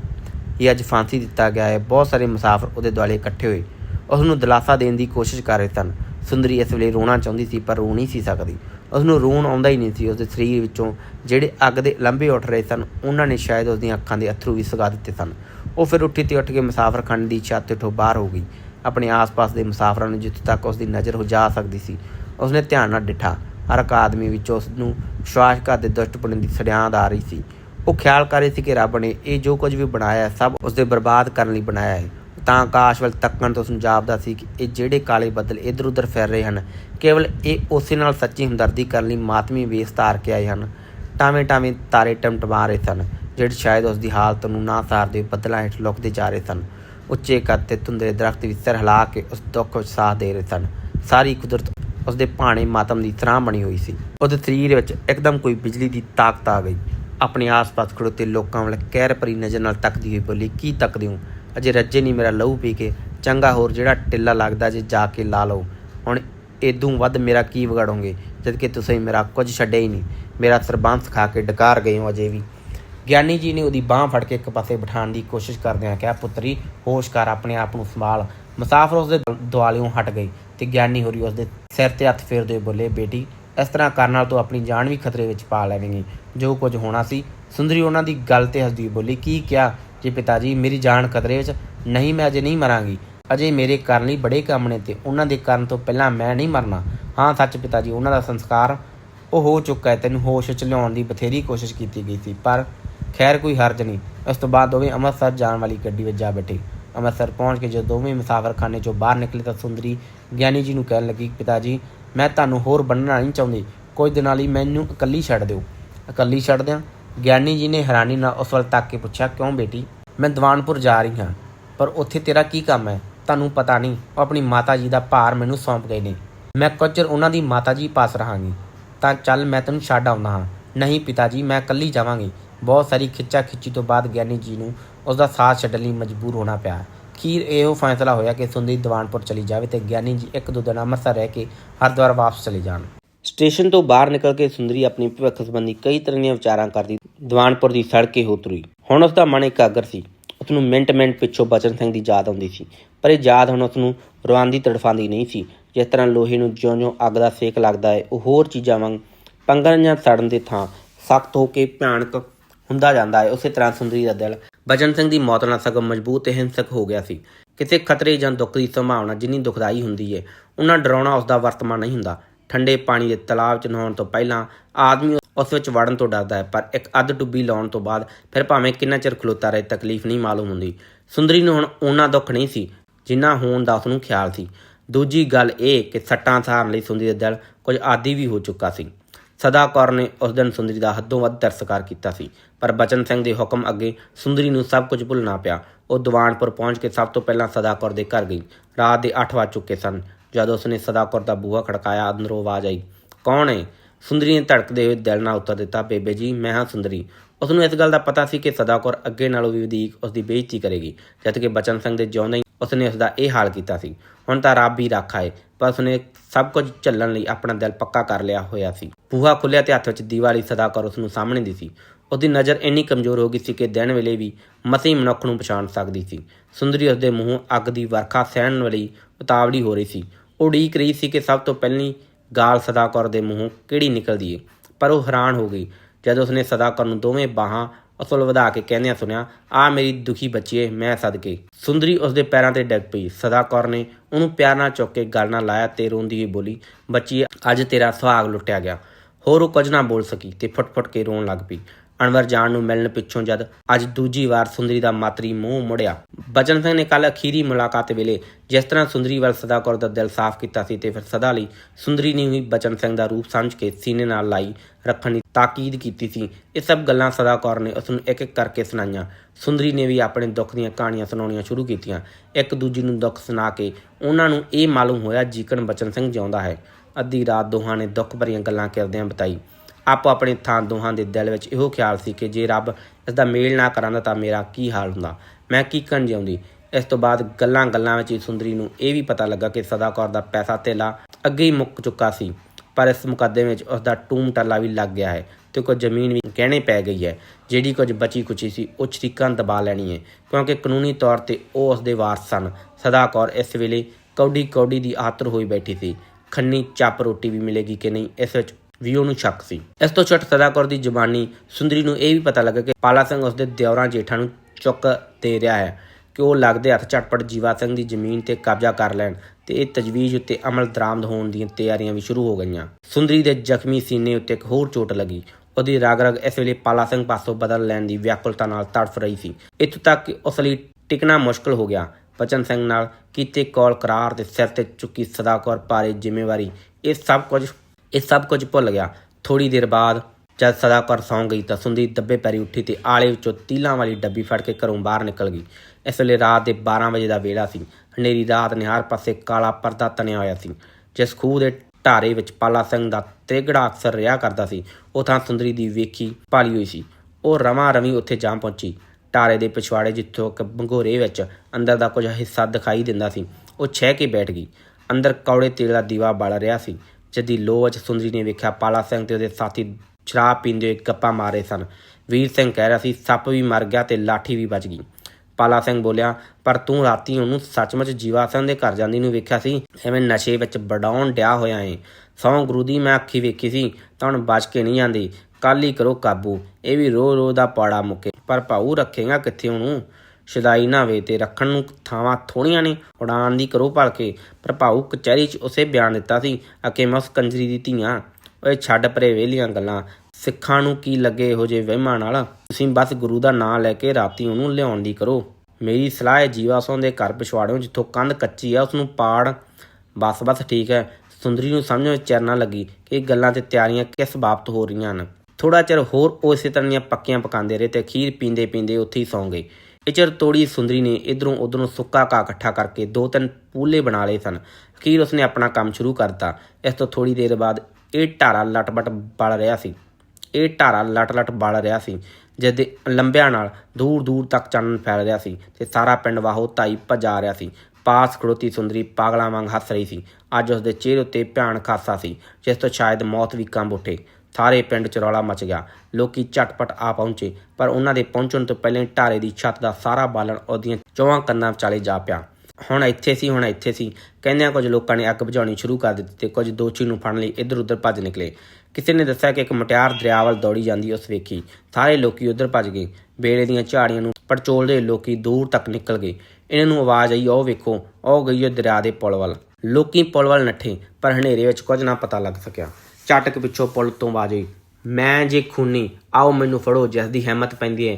Speaker 1: ਇਹ ਅੱਜ ਫਾਂਸੀ ਦਿੱਤਾ ਗਿਆ ਹੈ। ਬਹੁਤ ਸਾਰੇ ਮੁਸਾਫਰ ਉਹਦੇ ਦੁਆਲੇ ਇਕੱਠੇ ਹੋਏ। ਉਸ ਨੂੰ ਦਿਲਾਸਾ ਦੇਣ ਦੀ ਕੋਸ਼ਿਸ਼ ਕਰ ਰਹੇ ਸਨ। ਸੁੰਦਰੀ ਇਸ ਵੇਲੇ ਰੋਣਾ ਚਾਹੁੰਦੀ ਸੀ, ਪਰ ਰੋ ਨਹੀਂ ਸੀ ਸਕਦੀ। ਉਸ ਨੂੰ ਰੋਣ ਆਉਂਦਾ ਹੀ ਨਹੀਂ ਸੀ। ਉਸ ਦੇ ਸਰੀਰ ਵਿੱਚੋਂ ਜਿਹੜੇ ਅੱਗ ਦੇ ਲੰਬੇ ਉੱਠ ਰਹੇ ਸਨ, ਉਹਨਾਂ ਨੇ ਸ਼ਾਇਦ ਉਸ ਦੀਆਂ ਅੱਖਾਂ ਦੇ ਅਥਰੂ ਵੀ ਸੁਗਾ ਦਿੱਤੇ ਸਨ। ਉਹ ਫਿਰ ਉੱਠੀ ਤੇ ਉੱਠ ਕੇ ਮੁਸਾਫਰ ਖੰਡ ਦੀ ਛੱਤ ਤੋਂ ਬਾਹਰ ਹੋ ਗਈ। ਆਪਣੇ ਆਸ-ਪਾਸ ਦੇ ਮੁਸਾਫਰਾਂ ਨੂੰ ਜਿੱਥੇ ਤੱਕ ਉਸ ਦੀ ਨਜ਼ਰ ਹੋ ਜਾ ਸਕਦੀ ਸੀ, ਉਸਨੇ ਧਿਆਨ ਨਾਲ ਡਿਠਾ। ਹਰ ਇੱਕ ਆਦਮੀ ਵਿੱਚ ਉਸ ਨੂੰ ਵਿਸ਼ਵਾਸਘਾਤ ਦੇ ਦੁਸ਼ਟਪੁਣੇ ਦੀ ਸੜਿਆਂਦ ਆ ਰਹੀ ਸੀ। ਉਹ ਖਿਆਲ ਕਰ ਰਹੀ ਸੀ ਕਿ ਰੱਬ ਨੇ ਇਹ ਜੋ ਕੁਝ ਵੀ ਬਣਾਇਆ ਹੈ, ਸਭ ਉਸ ਦੇ ਬਰਬਾਦ ਕਰਨ ਲਈ ਬਣਾਇਆ ਹੈ। ਤਾਂ ਆਕਾਸ਼ ਵੱਲ ਤੱਕਣ ਤੋਂ ਉਸਨੂੰ ਜਾਪਦਾ ਸੀ ਕਿ ਇਹ ਜਿਹੜੇ ਕਾਲੇ ਬੱਦਲ ਇੱਧਰ ਉੱਧਰ ਫਿਰ ਰਹੇ ਹਨ, ਕੇਵਲ ਇਹ ਉਸੇ ਨਾਲ ਸੱਚੀ ਹਮਦਰਦੀ ਕਰਨ ਲਈ ਮਾਤਮੀ ਵੇਸ ਧਾਰ ਕੇ ਆਏ ਹਨ। ਟਾਵੇਂ ਟਾਵੇਂ ਤਾਰੇ ਟਮਟਮਾ ਰਹੇ ਸਨ, ਜਿਹੜੇ ਸ਼ਾਇਦ ਉਸ ਦੀ ਹਾਲਤ ਨੂੰ ਨਾ ਸਾਰਦੇ ਬੱਦਲਾਂ ਹੇਠ ਲੁਕਦੇ ਜਾ ਰਹੇ ਸਨ। ਉੱਚੇ ਕੱਦ ਤੇ ਧੁੰਦਲੇ ਦਰਖਤ ਵੀ ਸਿਰ ਹਿਲਾ ਕੇ ਉਸ ਦੁੱਖ ਵਿੱਚ ਸਾਥ ਦੇ ਰਹੇ ਸਨ। ਸਾਰੀ ਕੁਦਰਤ ਉਸ ਦੇ ਭਾਣੇ ਮਾਤਮ ਦੀ ਤਰ੍ਹਾਂ ਬਣੀ ਹੋਈ ਸੀ। ਉਹਦੇ ਸਰੀਰ ਵਿੱਚ ਇੱਕਦਮ ਕੋਈ ਬਿਜਲੀ ਦੀ ਤਾਕਤ ਆ ਗਈ। ਆਪਣੇ ਆਸ-ਪਾਸ ਖੜੋਤੇ ਲੋਕਾਂ ਵੱਲ ਕਹਿਰ ਭਰੀ ਨਜ਼ਰ ਨਾਲ ਤੱਕਦੀ ਹੋਈ ਬੋਲੀ, ਕੀ ਤੱਕਦੇ ਹੋ? ਅਜੇ ਰੱਜੇ ਨਹੀਂ ਮੇਰਾ ਲਹੂ ਪੀ ਕੇ। ਚੰਗਾ ਹੋਰ ਜਿਹੜਾ ਟਿੱਲਾ ਲੱਗਦਾ ਜੇ ਜਾ ਕੇ ਲਾ ਲਓ। ਹੁਣ ਇਦੋਂ ਵੱਧ ਮੇਰਾ ਕੀ ਵਿਗਾੜੋਗੇ? ਜਦ ਕਿ ਤੁਸੀਂ ਮੇਰਾ ਕੁਝ ਛੱਡਿਆ ਹੀ ਨਹੀਂ। ਮੇਰਾ ਸਰਬੰਸ ਖਾ ਕੇ ਡਕਾਰ ਗਏ ਹੋ ਅਜੇ ਵੀ। ਗਿਆਨੀ ਜੀ ਨੇ ਉਹਦੀ ਬਾਹ ਫੜ ਕੇ ਇੱਕ ਪਾਸੇ ਬਿਠਾਉਣ ਦੀ ਕੋਸ਼ਿਸ਼ ਕਰਦਿਆਂ ਕਿਹਾ, ਪੁੱਤਰੀ, ਹੋਸ਼ ਕਰ, ਆਪਣੇ ਆਪ ਨੂੰ ਸੰਭਾਲ। ਮੁਸਾਫਰ ਉਸ ਦੇ, ਦੁਆਲਿਓਂ ਹਟ ਗਈ ਤੇ ਗਿਆਨੀ ਹੋਰੀ ਉਸ ਦੇ ਸਿਰ ਤੇ ਹੱਥ ਫੇਰਦੇ ਹੋਏ ਬੋਲੇ, ਬੇਟੀ, ਇਸ ਤਰ੍ਹਾਂ ਕਰਨ ਨਾਲ ਤੂੰ ਆਪਣੀ ਜਾਨ ਵੀ ਖਤਰੇ ਵਿੱਚ ਪਾ ਲੈਵੇਂਗੀ। ਜੋ ਕੁਝ ਹੋਣਾ ਸੀ, ਸੁੰਦਰੀ ਉਹਨਾਂ ਦੀ ਗੱਲ ਤੇ ਹੱਸਦੀ ਬੋਲੀ, ਕੀ ਕਿਹਾ? ਜੀ ਪਿਤਾ ਜੀ ਮੇਰੀ ਜਾਨ ਖਤਰੇ ਵਿੱਚ ਨਹੀਂ, ਮੈਂ ਅਜੇ ਨਹੀਂ ਮਰਾਂਗੀ। ਅਜੇ ਮੇਰੇ ਕਰਨ ਲਈ ਬੜੇ ਕੰਮ ਨੇ ਤੇ ਉਹਨਾਂ ਦੇ ਕਰਨ ਤੋਂ ਪਹਿਲਾਂ ਮੈਂ ਨਹੀਂ ਮਰਨਾ। ਹਾਂ, ਸੱਚ ਪਿਤਾ ਜੀ ਉਹਨਾਂ ਦਾ ਸੰਸਕਾਰ ਉਹ ਹੋ ਚੁੱਕਾ ਹੈ। ਤੈਨੂੰ ਹੋਸ਼ ਵਿੱਚ ਲਿਆਉਣ ਦੀ ਬਥੇਰੀ ਕੋਸ਼ਿਸ਼ ਕੀਤੀ ਗਈ ਸੀ, ਪਰ ਖੈਰ ਕੋਈ ਹਰਜ ਨਹੀਂ। ਇਸ ਤੋਂ ਬਾਅਦ ਦੋਵੇਂ ਅੰਮ੍ਰਿਤਸਰ ਜਾਣ ਵਾਲੀ ਗੱਡੀ ਵਿੱਚ ਜਾ ਬੈਠੇ। ਅੰਮ੍ਰਿਤਸਰ ਪਹੁੰਚ ਕੇ ਜਦੋਂ ਦੋਵੇਂ ਮੁਸਾਫਰਖਾਨੇ ਚੋਂ ਬਾਹਰ ਨਿਕਲੇ ਤਾਂ ਸੁੰਦਰੀ ਗਿਆਨੀ ਜੀ ਨੂੰ ਕਹਿਣ ਲੱਗੀ ਪਿਤਾ ਜੀ ਮੈਂ ਤੁਹਾਨੂੰ ਹੋਰ ਬੰਨਣਾ ਨਹੀਂ ਚਾਹੁੰਦੀ। ਕੁਝ ਦਿਨਾਂ ਲਈ ਮੈਨੂੰ ਇਕੱਲੀ ਛੱਡ ਦਿਓ। ਇਕੱਲੀ ਛੱਡ ਦਿਆਂ? ਗਿਆਨੀ ਜੀ ਨੇ ਹੈਰਾਨੀ ਨਾਲ ਉਸ ਵੱਲ ਤੱਕ ਕੇ ਪੁੱਛਿਆ, ਕਿਉਂ ਬੇਟੀ? ਮੈਂ ਦੀਵਾਨਪੁਰ ਜਾ ਰਹੀ ਹਾਂ, ਪਰ ਉੱਥੇ ਤੇਰਾ ਕੀ ਕੰਮ ਹੈ? ਤੁਹਾਨੂੰ ਪਤਾ ਨਹੀਂ, ਉਹ ਆਪਣੀ ਮਾਤਾ ਜੀ ਦਾ ਭਾਰ ਮੈਨੂੰ ਸੌਂਪ ਗਏ ਨੇ। ਮੈਂ ਕੁਝ ਉਹਨਾਂ ਦੀ ਮਾਤਾ ਜੀ ਪਾਸ ਰਹਾਂਗੀ। ਤਾਂ ਚੱਲ ਮੈਂ ਤੈਨੂੰ ਛੱਡ ਆਉਂਦਾ ਹਾਂ। ਨਹੀਂ ਪਿਤਾ ਜੀ ਮੈਂ ਇਕੱਲੀ ਜਾਵਾਂਗੀ। ਬਹੁਤ ਸਾਰੀ ਖਿੱਚਾ ਖਿੱਚੀ ਤੋਂ ਬਾਅਦ ਗਿਆਨੀ ਜੀ ਨੂੰ ਉਸ ਦਾ ਸਾਥ ਛੱਡਣ ਲਈ ਮਜਬੂਰ ਹੋਣਾ ਪਿਆ। ਖੀਰ ਇਹੋ ਫੈਸਲਾ ਹੋਇਆ ਕਿ ਸੁੰਦਰੀ ਦੀਵਾਨਪੁਰ ਚਲੀ ਜਾਵੇ ਤੇ ਗਿਆਨੀ ਜੀ ਇੱਕ ਦੋ ਦਿਨ ਅੰਮ੍ਰਿਤਸਰ ਰਹਿ ਕੇ ਹਰਿਦੁਆਰ ਵਾਪਸ ਚਲੇ ਜਾਣ। ਸਟੇਸ਼ਨ ਤੋਂ ਬਾਹਰ ਨਿਕਲ ਕੇ ਸੁੰਦਰੀ ਆਪਣੀ ਭਵਿੱਖ ਸੰਬੰਧੀ ਕਈ ਤਰ੍ਹਾਂ ਦੀਆਂ ਵਿਚਾਰਾਂ ਕਰਦੀ ਦੀਵਾਨਪੁਰ ਦੀ ਸੜਕ 'ਤੇ ਉਤਰੀ। ਹੁਣ ਉਸ ਦਾ ਮਨ ਇਕਾਗਰ ਸੀ। ਉਸ ਨੂੰ ਮਿੰਟ ਮਿੰਟ ਪਿੱਛੋਂ ਬਚਨ ਸਿੰਘ ਦੀ ਯਾਦ ਆਉਂਦੀ ਸੀ। ਪਰ ਇਹ ਯਾਦ ਹੁਣ ਉਸ ਨੂੰ ਰਵਾਂਦੀ ਤੜਫਾਂਦੀ ਨਹੀਂ ਸੀ। ਜਿਸ ਤਰ੍ਹਾਂ ਲੋਹੇ ਨੂੰ ਜਿਉਂ-ਜਿਉਂ ਅੱਗ ਦਾ ਸੇਕ ਲੱਗਦਾ ਹੈ, ਉਹ ਹੋਰ ਚੀਜ਼ਾਂ ਵਾਂਗ ਪੰਗਣ ਜਾਂ ਸੜਨ ਦੇ ਥਾਂ ਸਖਤ ਹੋ ਕੇ ਭਿਆਨਕ ਹੁੰਦਾ ਜਾਂਦਾ ਹੈ, ਉਸੇ ਤਰ੍ਹਾਂ ਸੁੰਦਰੀ ਦਾ ਦਿਲ। ਬਚਨ ਸਿੰਘ ਦੀ ਮੌਤ ਨਾਲ ਸਗੋਂ ਮਜ਼ਬੂਤ ਤੇ ਹਿੰਸਕ ਹੋ ਗਿਆ ਸੀ। ਕਿਸੇ ਖਤਰੇ ਜਾਂ ਦੁੱਖ ਦੀ ਸੰਭਾਵਨਾ ਜਿੰਨੀ ਦੁਖਦਾਈ ਹੁੰਦੀ ਹੈ ਉਹਨਾਂ ਡਰਾਉਣਾ ਉਸ ਦਾ ਵਰਤਮਾਨ ਨਹੀਂ ਹੁੰਦਾ। ਠੰਡੇ ਪਾਣੀ ਦੇ ਤਲਾਬ 'ਚ ਨਹਾਉਣ ਤੋਂ ਪਹਿਲਾਂ ਆਦਮੀ ਉਸ ਵਿੱਚ ਵੜਨ ਤੋਂ ਡਰਦਾ ਹੈ, ਪਰ ਇੱਕ ਅੱਧ ਡੁੱਬੀ ਲਾਉਣ ਤੋਂ ਬਾਅਦ ਫਿਰ ਭਾਵੇਂ ਕਿੰਨਾ ਚਿਰ ਖਲੋਤਾ ਰਹੇ, ਤਕਲੀਫ ਨਹੀਂ ਮਾਲੂਮ ਹੁੰਦੀ। ਸੁੰਦਰੀ ਨੂੰ ਹੁਣ ਉਹਨਾਂ ਦੁੱਖ ਨਹੀਂ ਸੀ, ਜਿੰਨਾ ਹੋਣ ਦਾ ਉਸ ਨੂੰ ਖਿਆਲ ਸੀ। ਦੂਜੀ ਗੱਲ ਇਹ ਕਿ ਸੱਟਾਂ ਸਹਾਰਨ ਲਈ ਸੁੰਦਰੀ ਦਾ ਦਿਲ ਕੁਝ ਆਦੀ ਵੀ ਹੋ ਚੁੱਕਾ ਸੀ। ਸਦਾ ਕੌਰ ਨੇ ਉਸ ਦਿਨ ਸੁੰਦਰੀ ਦਾ ਹੱਦੋਂ ਵੱਧ ਤਰਸਕਾਰ ਕੀਤਾ ਸੀ, ਪਰ ਬਚਨ ਸਿੰਘ ਦੇ ਹੁਕਮ ਅੱਗੇ ਸੁੰਦਰੀ ਨੂੰ ਸਭ ਕੁਝ ਭੁੱਲਣਾ ਪਿਆ। ਉਹ ਦੀਵਾਨਪੁਰ ਪਹੁੰਚ ਕੇ ਸਭ ਤੋਂ ਪਹਿਲਾਂ ਸਦਾ ਕੌਰ ਦੇ ਘਰ ਗਈ। ਰਾਤ ਦੇ 8 ਵੱਜ ਚੁੱਕੇ ਸਨ। ਜਦੋਂ ਉਸਨੇ ਸਦਾ ਕੌਰ ਦਾ ਬੂਹਾ ਖੜਕਾਇਆ, ਅੰਦਰੋਂ ਆਵਾਜ਼ ਆਈ, ਕੌਣ ਹੈ ਸੁੰਦਰੀ ਨੇ ਧੜਕਦੇ ਹੋਏ ਦਿਲ ਨਾਲ ਉੱਤਰ ਦਿੱਤਾ, ਬੇਬੇ ਜੀ, ਮੈਂ ਹਾਂ ਸੁੰਦਰੀ। ਉਸ ਨੂੰ ਇਸ ਗੱਲ ਦਾ ਪਤਾ ਸੀ ਕਿ ਸਦਾ ਕੌਰ ਅੱਗੇ ਨਾਲੋਂ ਵੀ ਵਧੇਕ ਉਸ ਦੀ ਬੇਇੱਜ਼ਤੀ ਕਰੇਗੀ ਜਦਕਿ ਬਚਨ ਸਿੰਘ ਦੇ ਜਿਉਂਦੇ ਹੀ ਉਸਨੇ ਉਸ ਦਾ ਇਹ ਹਾਲ ਕੀਤਾ ਸੀ। ਹੁਣ ਤਾਂ ਰੱਬ ਹੀ ਰਾਖਾ ਹੈ ਪਰ ਉਸਨੇ ਸਭ ਕੁਝ ਝੱਲਣ ਲਈ ਆਪਣਾ ਦਿਲ ਪੱਕਾ ਕਰ ਲਿਆ ਹੋਇਆ ਸੀ। ਬੂਹਾ ਖੁੱਲਿਆ ਤੇ ਹੱਥ ਵਿੱਚ ਦੀਵਾਲੀ ਸਦਾ ਕੌਰ ਉਸ ਨੂੰ ਸਾਹਮਣੇ ਦੀ ਸੀ ਉਹਦੀ ਨਜ਼ਰ ਇੰਨੀ ਕਮਜ਼ੋਰ ਹੋ ਗਈ ਸੀ ਕਿ ਦਿਨ ਵੇਲੇ ਵੀ ਮਸੀਂ ਮਨੁੱਖ ਨੂੰ ਪਛਾਣ ਸਕਦੀ ਸੀ। ਸੁੰਦਰੀ ਉਸ ਦੇ ਮੂੰਹੋਂ ਅੱਗ ਦੀ ਵਰਖਾ ਸਹਿਣ ਵਾਲੀ ਉਤਾਵਲੀ ਹੋ ਰਹੀ ਸੀ। ਉਹ ਉਡੀਕ ਰਹੀ ਸੀ ਕਿ ਸਭ ਤੋਂ ਪਹਿਲੀ ਗਾਲ ਸਦਾ ਕੌਰ ਦੇ ਮੂੰਹੋਂ ਕਿਹੜੀ ਨਿਕਲਦੀ ਏ, ਪਰ ਉਹ ਹੈਰਾਨ ਹੋ ਗਈ। ਜਦ ਉਸਨੇ ਸਦਾ ਕੌਰ ਨੂੰ ਦੋਵੇਂ ਬਾਹਾਂ ਅਸਲ ਵਧਾ ਕੇ ਕਹਿੰਦਿਆਂ ਸੁਣਿਆ, ਆ ਮੇਰੀ ਦੁਖੀ ਬੱਚੀਏ, ਮੈਂ ਸਦਕੇ। ਸੁੰਦਰੀ ਉਸਦੇ ਪੈਰਾਂ ਤੇ ਡਿੱਗ ਪਈ। ਸਦਾ ਕੌਰ ਨੇ ਉਹਨੂੰ ਪਿਆਰ ਨਾਲ ਚੁੱਕ ਕੇ ਗਲ ਨਾਲ ਲਾਇਆ ਤੇ ਰੋਂਦੀ ਹੋਈ ਬੋਲੀ, ਬੱਚੀਏ, ਅੱਜ ਤੇਰਾ ਸੁਹਾਗ ਲੁੱਟਿਆ ਗਿਆ। ਹੋਰ ਉਹ ਕੁਝ ਨਾ ਬੋਲ ਸਕੀ ਤੇ ਫੁੱਟ-ਫੁੱਟ ਕੇ ਰੋਣ ਲੱਗ ਪਈ। ਅਨਵਰ ਜਾਣ ਨੂੰ ਮਿਲਣ ਪਿੱਛੋਂ ਜਦ ਅੱਜ ਦੂਜੀ ਵਾਰ ਸੁੰਦਰੀ ਦਾ ਮਾਤਰੀ ਮੂੰਹ ਮੁੜਿਆ। ਬਚਨ ਸਿੰਘ ਨੇ ਕੱਲ ਅਖੀਰੀ ਮੁਲਾਕਾਤ ਵੇਲੇ ਜਿਸ ਤਰ੍ਹਾਂ ਸੁੰਦਰੀ ਵੱਲ ਸਦਾ ਕੌਰ ਦਾ ਦਿਲ ਸਾਫ਼ ਕੀਤਾ ਸੀ ਤੇ ਫਿਰ ਸਦਾ ਲਈ ਸੁੰਦਰੀ ਨੇ ਵੀ ਬਚਨ ਸਿੰਘ ਦਾ ਰੂਪ ਸਮਝ ਕੇ ਸੀਨੇ ਨਾਲ ਲਾਈ ਰੱਖਣ ਦੀ ਤਾਕੀਦ ਕੀਤੀ ਸੀ। ਇਹ ਸਭ ਗੱਲਾਂ ਸਦਾ ਕੌਰ ਨੇ ਉਸ ਨੂੰ ਇੱਕ ਇੱਕ ਕਰਕੇ ਸੁਣਾਈਆਂ। ਸੁੰਦਰੀ ਨੇ ਵੀ ਆਪਣੇ ਦੁੱਖ ਦੀਆਂ ਕਹਾਣੀਆਂ ਸੁਣਾਉਣੀਆਂ ਸ਼ੁਰੂ ਕੀਤੀਆਂ। ਇੱਕ ਦੂਜੀ ਨੂੰ ਦੁੱਖ ਸੁਣਾ ਕੇ ਉਹਨਾਂ ਨੂੰ ਇਹ ਮਾਲੂਮ ਹੋਇਆ ਜੀਕਣ ਬਚਨ ਸਿੰਘ ਜਿਉਂਦਾ ਹੈ। ਅੱਧੀ ਰਾਤ ਦੋਹਾਂ ਨੇ ਦੁੱਖ ਭਰੀਆਂ ਗੱਲਾਂ ਕਰਦਿਆਂ ਬਤਾਈ। ਆਪੋ ਆਪਣੇ ਥਾਂ ਦੋਹਾਂ ਦੇ ਦਿਲ ਵਿੱਚ ਇਹੋ ਖਿਆਲ ਸੀ ਕਿ ਜੇ ਰੱਬ ਇਸ ਦਾ ਮੇਲ ਨਾ ਕਰਾਂਦਾ ਤਾਂ ਮੇਰਾ ਕੀ ਹਾਲ ਹੁੰਦਾ? ਮੈਂ ਕੀ ਕਰਨ ਜਿਉਂਦੀ? ਇਸ ਤੋਂ ਬਾਅਦ ਗੱਲਾਂ ਗੱਲਾਂ ਵਿੱਚ ਹੀ ਸੁੰਦਰੀ ਨੂੰ ਇਹ ਵੀ ਪਤਾ ਲੱਗਾ ਕਿ ਸਦਾ ਕੌਰ ਦਾ ਪੈਸਾ ਧੇਲਾ ਅੱਗੇ ਹੀ ਮੁੱਕ ਚੁੱਕਾ ਸੀ। ਪਰ ਇਸ ਮੁਕੱਦਮੇ ਵਿੱਚ ਉਸ ਦਾ ਟੂਮ ਟੱਲਾ ਵੀ ਲੱਗ ਗਿਆ ਹੈ ਤੇ ਕੁਝ ਜ਼ਮੀਨ ਵੀ ਗਹਿਣੇ ਪੈ ਗਈ ਹੈ। ਜਿਹੜੀ ਕੁਝ ਬਚੀ ਕੁਚੀ ਸੀ ਉਹ ਸ਼ਰੀਕਾਂ ਦਬਾ ਲੈਣੀ ਹੈ, ਕਿਉਂਕਿ ਕਾਨੂੰਨੀ ਤੌਰ ਤੇ ਉਹ ਉਸ ਦੇ ਵਾਰਸ ਸਨ। ਸਦਾ ਕੌਰ ਇਸ ਵੇਲੇ ਕੌਡੀ ਕੌਡੀ ਦੀ ਆਤਰ ਹੋਈ ਬੈਠੀ ਸੀ। ਖੰਨੀ ਚੱਪ ਰੋਟੀ ਵੀ ਮਿਲੇਗੀ ਕਿ ਨਹੀਂ, ਇਸ ਵਿੱਚ ਵੀ ਉਹਨੂੰ ਸ਼ੱਕ ਸੀ। ਇਸ ਤੋਂ ਛੱਟ ਸਦਾ ਕੌਰ ਦੀ ਜ਼ੁਬਾਨੀ ਸੁੰਦਰੀ ਨੂੰ ਇਹ ਵੀ ਪਤਾ ਲੱਗਾ ਕਿ ਪਾਲਾ ਸਿੰਘ ਉਸ ਦਿਉਰਾਂ ਜੇਠਾਂ ਨੂੰ ਚੁੱਕ ਦੇ ਰਿਹਾ ਹੈ ਕਿ ਉਹ ਲੱਗਦੇ ਹੱਥ ਝਟਪਟ ਜੀਵਾ ਸਿੰਘ ਦੀ ਜ਼ਮੀਨ ਤੇ ਕਬਜ਼ਾ ਕਰ ਲੈਣ ਤੇ ਇਹ ਤਜਵੀਜ਼ ਉੱਤੇ ਅਮਲ ਦਰਾਮਦ ਹੋਣ ਦੀਆਂ ਤਿਆਰੀਆਂ ਵੀ ਸ਼ੁਰੂ ਹੋ ਗਈਆਂ। ਸੁੰਦਰੀ ਦੇ ਜ਼ਖਮੀ ਸੀਨੇ ਉੱਤੇ ਇੱਕ ਹੋਰ ਚੋਟ ਲੱਗੀ। ਉਹਦੀ ਰਾਗ ਰਗ ਇਸ ਵੇਲੇ ਪਾਲਾ ਸਿੰਘ ਪਾਸੋਂ ਬਦਲ ਲੈਣ ਦੀ ਵਿਆਕੁਲਤਾ ਨਾਲ ਤੜਫ ਰਹੀ ਸੀ। ਇੱਥੋਂ ਤੱਕ ਕਿ ਉਸ ਲਈ ਟਿਕਣਾ ਮੁਸ਼ਕਲ ਹੋ ਗਿਆ। ਬਚਨ ਸਿੰਘ ਨਾਲ ਕੀਤੇ ਕੌਲ ਕਰਾਰ ਦੇ ਸਿਰ ਤੇ ਚੁੱਕੀ ਸਦਾ ਕੌਰ ਭਾਰੀ ਜ਼ਿੰਮੇਵਾਰੀ, ਇਹ ਸਭ ਕੁਝ ਇਹ ਸਭ ਕੁਝ ਭੁੱਲ ਗਿਆ। ਥੋੜੀ ਦੇਰ ਬਾਅਦ ਜਦ ਸਦਾ ਕੌਰ ਸੌਂ ਗਈ ਤਾਂ ਸੁੰਦੀ ਦੱਬੇ ਪੈਰੀ ਉੱਠੀ ਤੇ ਆਲੇ ਵਿੱਚੋਂ ਤੀਲਾਂ ਵਾਲੀ ਡੱਬੀ ਫੜ ਕੇ ਘਰੋਂ ਬਾਹਰ ਨਿਕਲ ਗਈ। ਇਸ ਵੇਲੇ ਰਾਤ ਦੇ 12 ਵਜੇ ਦਾ ਵੇਲਾ ਸੀ। ਹਨੇਰੀ ਰਾਤ ਨੇ ਹਰ ਪਾਸੇ ਕਾਲਾ ਪਰਦਾ ਤਣਿਆ ਹੋਇਆ ਸੀ। ਜਿਸ ਖੂਹ ਦੇ ਢਾਰੇ ਵਿੱਚ ਪਾਲਾ ਸਿੰਘ ਦਾ ਤ੍ਰਿਗੜਾ ਅਕਸਰ ਰਿਹਾ ਕਰਦਾ ਸੀ, ਉਹ ਥਾਂ ਸੁੰਦਰੀ ਦੀ ਵੇਖੀ ਪਾਲੀ ਹੋਈ ਸੀ। ਉਹ ਰਵਾਂ ਰਵੀ ਉੱਥੇ ਜਾ ਪਹੁੰਚੀ। ਟਾਰੇ ਦੇ ਪਿਛਵਾੜੇ ਜਿੱਥੋਂ ਇੱਕ ਬੰਗੋਰੇ ਵਿੱਚ ਅੰਦਰ ਦਾ ਕੁਝ ਹਿੱਸਾ ਦਿਖਾਈ ਦਿੰਦਾ ਸੀ, ਉਹ ਛਹਿ ਕੇ ਬੈਠ ਗਈ। ਅੰਦਰ ਕੌੜੇ ਤੇਲ ਦਾ ਦੀਵਾ ਬਲ ਰਿਹਾ ਸੀ। ਜਦੀ ਲੋਹ ਵਿੱਚ ਸੁੰਦਰੀ ਨੇ ਵੇਖਿਆ, ਪਾਲਾ ਸਿੰਘ ਤੇ ਉਹਦੇ ਸਾਥੀ ਸ਼ਰਾਬ ਪੀਂਦੇ ਹੋਏ ਗੱਪਾਂ ਮਾਰੇ ਸਨ। ਵੀਰ ਸਿੰਘ ਕਹਿ ਰਿਹਾ ਸੀ, ਸੱਪ ਵੀ ਮਰ ਗਿਆ ਤੇ ਲਾਠੀ ਵੀ ਬਚ ਗਈ। ਪਾਲਾ ਸਿੰਘ ਬੋਲਿਆ, ਪਰ ਤੂੰ ਰਾਤੀ ਉਹਨੂੰ ਸੱਚਮੁੱਚ ਜੀਵਾ ਸਿੰਘ ਦੇ ਘਰ ਜਾਂਦੀ ਨੂੰ ਵੇਖਿਆ ਸੀ? ਐਵੇਂ ਨਸ਼ੇ ਵਿੱਚ ਬੜਾਉਣ ਡਿਆ ਹੋਇਆ ਏ। ਸੌਂ ਗੁਰੂ ਦੀ ਮੈਂ ਅੱਖੀ ਵੇਖੀ ਸੀ, ਤਾਂ ਹੁਣ ਬਚ ਕੇ ਨਹੀਂ ਜਾਂਦੀ ਕੱਲ ਹੀ ਕਰੋ ਕਾਬੂ। ਇਹ ਵੀ ਰੋ ਰੋ ਦਾ ਪਾੜਾ ਮੁੱਕੇ। ਪਰ ਭਾਊ ਰੱਖੇਗਾ ਕਿੱਥੇ ਉਹਨੂੰ? ਸ਼ਦਾਈ ਨਾ ਵੇ ਤੇ ਰੱਖਣ ਨੂੰ ਥਾਵਾਂ ਥੋੜੀਆਂ ਨੇ। ਉਡਾਨ ਦੀ ਕਰੋ ਭਲਕੇ। ਕੇ ਕਚਹਿਰੀ 'ਚ ਉਸੇ ਬਿਆਨ ਦਿੱਤਾ ਸੀ, ਅਕੇ ਮੈਂ ਕੰਜਰੀ ਦੀ ਧੀਆਂ। ਓਏ ਛੱਡ ਪਰੇ ਵੇਲੀਆਂ ਗੱਲਾਂ। ਸਿੱਖਾਂ ਨੂੰ ਕੀ ਲੱਗੇ ਇਹੋ ਜਿਹੇ ਵਹਿਮਾਂ ਨਾਲ? ਤੁਸੀਂ ਬਸ ਗੁਰੂ ਦਾ ਨਾਮ ਲੈ ਕੇ ਰਾਤੀ ਉਹਨੂੰ ਲਿਆਉਣ ਦੀ ਕਰੋ। ਮੇਰੀ ਸਲਾਹ ਹੈ ਜੀਵਾ ਸੋਂ ਦੇ ਘਰ ਪਿਛਵਾੜਿਓ, ਜਿੱਥੋਂ ਕੰਧ ਕੱਚੀ ਆ ਉਸ ਨੂੰ ਪਾੜ। ਬਸ ਬਸ ਠੀਕ ਹੈ। ਸੁੰਦਰੀ ਨੂੰ ਸਮਝੋ ਚਰਨਾ ਲੱਗੀ ਕਿ ਇਹ ਗੱਲਾਂ ਤੇ ਤਿਆਰੀਆਂ ਕਿਸ ਬਾਬਤ ਹੋ ਰਹੀਆਂ ਹਨ। ਥੋੜਾ ਚਿਰ ਹੋਰ ਉਹ ਇਸੇ ਤਰ੍ਹਾਂ ਦੀਆਂ ਪੱਕੀਆਂ ਪਕਾਉਂਦੇ ਰਹੇ ਤੇ ਅਖੀਰ ਪੀਂਦੇ ਪੀਂਦੇ ਉੱਥੇ ਹੀ ਸੌਂ ਗਏ। ਇਚਰ ਤੋੜੀ ਸੁੰਦਰੀ ਨੇ ਇਧਰੋਂ ਉਧਰੋਂ ਸੁੱਕਾ ਘਾਹ ਇਕੱਠਾ ਕਰਕੇ ਦੋ ਤਿੰਨ ਪੂਲੇ ਬਣਾ ਲਏ ਸਨ। ਅਖੀਰ ਉਸਨੇ ਆਪਣਾ ਕੰਮ ਸ਼ੁਰੂ ਕਰਤਾ। ਇਸ ਤੋਂ ਥੋੜੀ ਦੇਰ ਬਾਅਦ ਇਹ ਢਾਰਾ ਲਟਬਟ ਬਲ ਰਿਹਾ ਸੀ। ਇਹ ਢਾਰਾ ਲਟ-ਲਟ ਬਲ ਰਿਹਾ ਸੀ ਜਿਸ ਦੇ ਲੰਬਿਆਂ ਨਾਲ ਦੂਰ ਦੂਰ ਤੱਕ ਚਾਨਣ ਫੈਲ ਰਿਹਾ ਸੀ ਤੇ ਸਾਰਾ ਪਿੰਡ ਵਾਹੋ ਧਾਈ ਭਜਾ ਰਿਹਾ ਸੀ। ਪਾਸ ਖੜੋਤੀ ਸੁੰਦਰੀ ਪਾਗਲਾਂ ਵਾਂਗ ਹੱਸ ਰਹੀ ਸੀ। ਅੱਜ ਉਸ ਦੇ ਚਿਹਰੇ ਉੱਤੇ ਭਿਆਨਕ ਹਾਸਾ ਸੀ, ਜਿਸ ਤੋਂ ਸ਼ਾਇਦ ਮੌਤ ਵੀ ਕੰਬ ਉੱਠੇ। ਸਾਰੇ ਪਿੰਡ ਚ ਰੌਲਾ ਮਚ ਗਿਆ। ਲੋਕੀ ਝਟਪਟ ਆ ਪਹੁੰਚੇ, ਪਰ ਉਹਨਾਂ ਦੇ ਪਹੁੰਚਣ ਤੋਂ ਪਹਿਲਾਂ ਢਾਰੇ ਦੀ ਛੱਤ ਦਾ ਸਾਰਾ ਬਾਲਣ ਉਹਦੀਆਂ ਚੌਹਾਂ ਕੰਨਾਂ ਵਿਚਾਲੇ ਜਾ ਪਿਆ। ਹੁਣ ਇੱਥੇ ਸੀ, ਹੁਣ ਇੱਥੇ ਸੀ। ਕਹਿੰਦਿਆਂ ਕੁਝ ਲੋਕਾਂ ਨੇ ਅੱਗ ਬੁਝਾਉਣੀ ਸ਼ੁਰੂ ਕਰ ਦਿੱਤੀ ਤੇ ਕੁਝ ਦੋਚੀ ਨੂੰ ਫੜਨ ਲਈ ਇੱਧਰ ਉੱਧਰ ਭੱਜ ਨਿਕਲੇ। ਕਿਸੇ ਨੇ ਦੱਸਿਆ ਕਿ ਇੱਕ ਮਟਿਆਰ ਦਰਿਆ ਵੱਲ ਦੌੜੀ ਜਾਂਦੀ ਉਸ ਵੇਖੀ। ਸਾਰੇ ਲੋਕੀ ਉੱਧਰ ਭੱਜ ਗਏ। ਬੇੜੇ ਦੀਆਂ ਝਾੜੀਆਂ ਨੂੰ ਪੜਚੋਲਦੇ ਲੋਕੀ ਦੂਰ ਤੱਕ ਨਿਕਲ ਗਏ। ਇਹਨਾਂ ਨੂੰ ਆਵਾਜ਼ ਆਈ ਉਹ ਵੇਖੋ ਉਹ ਗਈ ਉਹ ਦਰਿਆ ਦੇ ਪੁਲ ਵੱਲ। ਲੋਕੀ ਪੁਲ ਵੱਲ ਨੱਠੇ, ਪਰ ਹਨੇਰੇ ਵਿੱਚ ਕੁਝ ਨਾ ਪਤਾ ਲੱਗ ਸਕਿਆ। ਚਟਕ ਪਿੱਛੋਂ ਪੁਲ ਤੋਂ ਆਵਾਜ਼ ਮੈਂ ਜੇ ਖੂਨੀ, ਆਓ ਮੈਨੂੰ ਫੜੋ, ਜਿਸ ਦੀ ਹਿੰਮਤ ਪੈਂਦੀ ਹੈ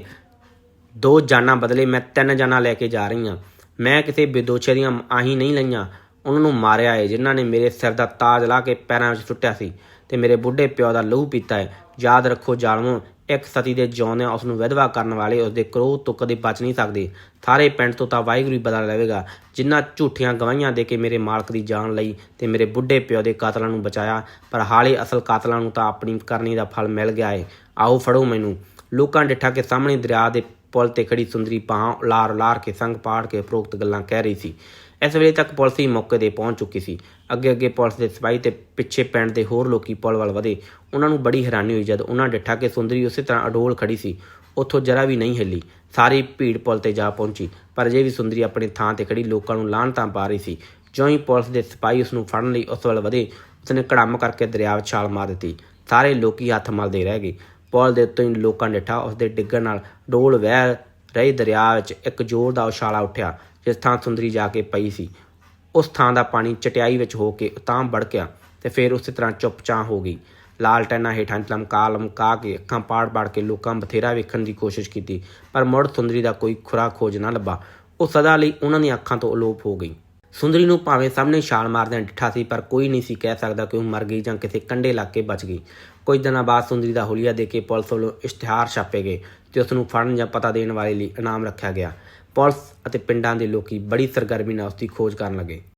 Speaker 1: ਦੋ ਜਾਨਾਂ ਬਦਲੇ ਮੈਂ ਤਿੰਨ ਜਾਨਾਂ ਲੈ ਕੇ ਜਾ ਰਹੀ ਹਾਂ ਮੈਂ ਕਿਸੇ ਬੇਦੋਸ਼ੇ ਦੀਆਂ ਆਹੀ ਨਹੀਂ ਲਈਆਂ। ਉਹਨਾਂ ਨੂੰ ਮਾਰਿਆ ਹੈ ਜਿਨ੍ਹਾਂ ਨੇ ਮੇਰੇ ਸਿਰ ਦਾ ਤਾਜ ਲਾ ਕੇ ਪੈਰਾਂ ਵਿੱਚ ਸੁੱਟਿਆ ਸੀ ਤੇ ਮੇਰੇ ਬੁੱਢੇ ਪਿਓ ਦਾ ਲਹੂ ਪੀਤਾ ਹੈ ਯਾਦ ਰੱਖੋ ਜ਼ਾਲਮੋ, ਇੱਕ ਸਤੀ ਦੇ ਜਿਉਂਦਿਆਂ ਉਸ ਨੂੰ ਵਿਧਵਾ ਕਰਨ ਵਾਲੇ ਉਸ ਦੇ ਕਰੋਧ ਤੋਂ ਕਦੇ ਬਚ ਨਹੀਂ ਸਕਦੇ। ਸਾਰੇ ਪਿੰਡ ਤੋਂ ਤਾਂ ਵਾਹਿਗੁਰੂ ਹੀ ਬਦਲਾ ਲਵੇਗਾ। ਜਿਨ੍ਹਾਂ ਝੂਠੀਆਂ ਗਵਾਹੀਆਂ ਦੇ ਕੇ ਮੇਰੇ ਮਾਲਕ ਦੀ ਜਾਨ ਲਈ ਤੇ ਮੇਰੇ ਬੁੱਢੇ ਪਿਓ ਦੇ ਕਾਤਲਾਂ ਨੂੰ ਬਚਾਇਆ, ਪਰ ਹਾਲੇ ਅਸਲ ਕਾਤਲਾਂ ਨੂੰ ਤਾਂ ਆਪਣੀ ਕਰਨੀ ਦਾ ਫਲ ਮਿਲ ਗਿਆ ਏ। ਆਓ ਫੜੋ ਮੈਨੂੰ। ਲੋਕਾਂ ਡਿੱਠਾ ਕੇ ਸਾਹਮਣੇ ਦਰਿਆ ਦੇ ਪੁਲ ਤੇ ਖੜੀ ਸੁੰਦਰੀ ਪਾਂ ਲਾਰ ਲਾਰ ਕੇ ਸੰਗ ਪਾੜ ਕੇ ਉਪਰੋਕਤ ਗੱਲਾਂ ਕਹਿ ਰਹੀ ਸੀ। ਇਸ ਵੇਲੇ ਤੱਕ ਪੁਲਿਸ ਹੀ ਮੌਕੇ ਤੇ ਪਹੁੰਚ ਚੁੱਕੀ ਸੀ। ਅੱਗੇ ਅੱਗੇ ਪੁਲਿਸ ਦੇ ਸਿਪਾਹੀ ਤੇ ਪਿੱਛੇ ਪਿੰਡ ਦੇ ਹੋਰ ਲੋਕੀ ਪੁਲ ਵੱਲ ਵਧੇ। ਉਹਨਾਂ ਨੂੰ ਬੜੀ ਹੈਰਾਨੀ ਹੋਈ ਜਦ ਉਹਨਾਂ ਡਿੱਠਾ ਕਿ ਸੁੰਦਰੀ ਉਸੇ ਤਰ੍ਹਾਂ ਅਡੋਲ ਖੜੀ ਸੀ। ਉੱਥੋਂ ਜਰਾ ਵੀ ਨਹੀਂ ਹਿੱਲੀ। ਸਾਰੀ ਭੀੜ ਪੁਲ ਤੇ ਜਾ ਪਹੁੰਚੀ। ਪਰ ਜੇ ਵੀ ਸੁੰਦਰੀ ਆਪਣੀ ਥਾਂ ਤੇ ਖੜੀ ਲੋਕਾਂ ਨੂੰ ਲਾਹਣਤਾਂ ਪਾ ਰਹੀ ਸੀ। ਜਿਉਂ ਹੀ ਪੁਲਿਸ ਦੇ ਸਿਪਾਹੀ ਉਸ ਨੂੰ ਫੜਨ ਲਈ ਉਸ ਵੱਲ ਵਧੇ, ਉਸਨੇ ਕੜੰਮ ਕਰਕੇ ਦਰਿਆ ਵਿੱਚ ਛਾਲ ਮਾਰ ਦਿੱਤੀ। ਸਾਰੇ ਲੋਕੀ ਹੱਥ ਮਲਦੇ ਰਹਿ ਗਏ। ਪੁਲ ਦੇ ਉੱਤੋਂ ਹੀ ਲੋਕਾਂ ਡਿੱਠਾ ਉਸ ਦੇ ਡਿੱਗਣ ਨਾਲ ਡੋਲ ਵਹਿ ਰਹੇ ਦਰਿਆ ਵਿੱਚ ਇੱਕ ਜ਼ੋਰ ਦਾ ਉਛਾਲਾ ਉੱਠਿਆ। ਜਿਸ ਥਾਂ ਸੁੰਦਰੀ ਜਾ ਕੇ ਪਈ ਸੀ, ਉਸ ਥਾਂ ਦਾ ਪਾਣੀ ਚਟਿਆਈ ਵਿੱਚ ਹੋ ਕੇ ਤਾਂ ਬੜਕਿਆ ਤੇ ਫਿਰ ਉਸੇ ਤਰ੍ਹਾਂ ਚੁੱਪਚਾਂ ਹੋ ਗਈ। ਲਾਲ ਟੈਨਾ ਹੇਠਾਂ ਲਮਕਾ ਲਮਕਾ ਕੇ ਅੱਖਾਂ ਪਾੜ ਪਾੜ ਕੇ ਲੋਕਾਂ ਬਥੇਰਾ ਵੇਖਣ ਦੀ ਕੋਸ਼ਿਸ਼ ਕੀਤੀ, ਪਰ ਮੁੜ ਸੁੰਦਰੀ ਦਾ ਕੋਈ ਖੁਰਾ ਖੋਜ ਨਾ ਲੱਭਾ। ਉਹ ਸਦਾ ਲਈ ਉਹਨਾਂ ਦੀਆਂ ਅੱਖਾਂ ਤੋਂ ਅਲੋਪ ਹੋ ਗਈ। ਸੁੰਦਰੀ ਨੂੰ ਭਾਵੇਂ ਸਾਹਮਣੇ ਛਾਲ ਮਾਰਦਿਆਂ ਡਿੱਠਾ ਸੀ, ਪਰ ਕੋਈ ਨਹੀਂ ਸੀ ਕਹਿ ਸਕਦਾ ਕਿ ਉਹ ਮਰ ਗਈ ਜਾਂ ਕਿਸੇ ਕੰਢੇ ਇਲਾਕੇ ਬਚ ਗਈ। ਕੁਝ ਦਿਨਾਂ ਬਾਅਦ ਸੁੰਦਰੀ ਦਾ ਹੁਲੀਆ ਦੇ ਕੇ ਪੁਲਿਸ ਵੱਲੋਂ ਇਸ਼ਤਿਹਾਰ ਛਾਪੇ ਗਏ ਤੇ ਉਸ ਨੂੰ ਫੜਨ ਜਾਂ ਪਤਾ ਦੇਣ ਵਾਲੇ ਲਈ ਇਨਾਮ ਰੱਖਿਆ ਗਿਆ। ਪੁਲਿਸ ਅਤੇ ਪਿੰਡਾਂ ਦੇ ਲੋਕੀ ਬੜੀ ਸਰਗਰਮੀ ਨਾਲ ਉਸ ਦੀ ਖੋਜ ਕਰਨ ਲੱਗੇ।